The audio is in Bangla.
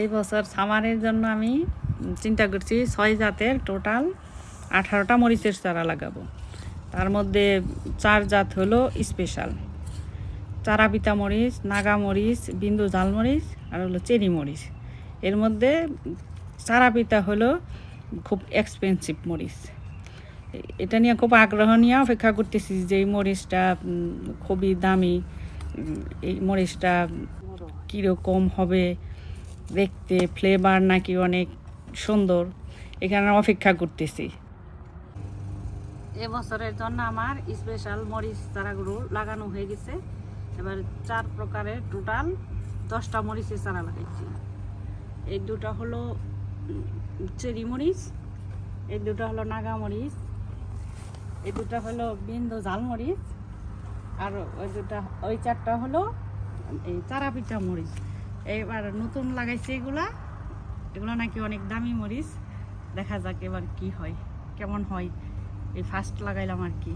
এই বছর সামারের জন্য আমি চিন্তা করছি ছয় জাতের টোটাল আঠারোটা মরিচের চারা লাগাবো। তার মধ্যে চার জাত হলো স্পেশাল। চারাপিতা মরিচ, নাগা মরিচ, বিন্দু ঝাল মরিচ আর হলো চেরি মরিচ। এর মধ্যে চারাপিতা হলো খুব এক্সপেন্সিভ মরিচ। এটা নিয়ে খুব আগ্রহ নিয়ে অপেক্ষা করতেছি যে এই মরিচটা খুবই দামি এই মরিচটা কীরকম হবে দেখতে ফ্লেভার নাকি অনেক সুন্দর। এখানে অপেক্ষা করতেছি। এবছরের জন্য আমার স্পেশাল মরিচ চারাগুলো লাগানো হয়ে গেছে। এবার চার প্রকারের টোটাল দশটা মরিচের চারা লাগাইছি। এই দুটো হলো চেরি মরিচ, এই দুটো হলো নাগা মরিচ, এই দুটো হলো বিন্দু ঝাল মরিচ, আর ওই দুটা, ওই চারটা হলো এই চারাপিঠা মরিচ। এবার নতুন লাগাইছে এগুলা। এগুলো নাকি অনেক দামি মরিচ। দেখা যাক এবার কি হয়, কেমন হয়। এই ফার্স্ট লাগাইলাম আর কি।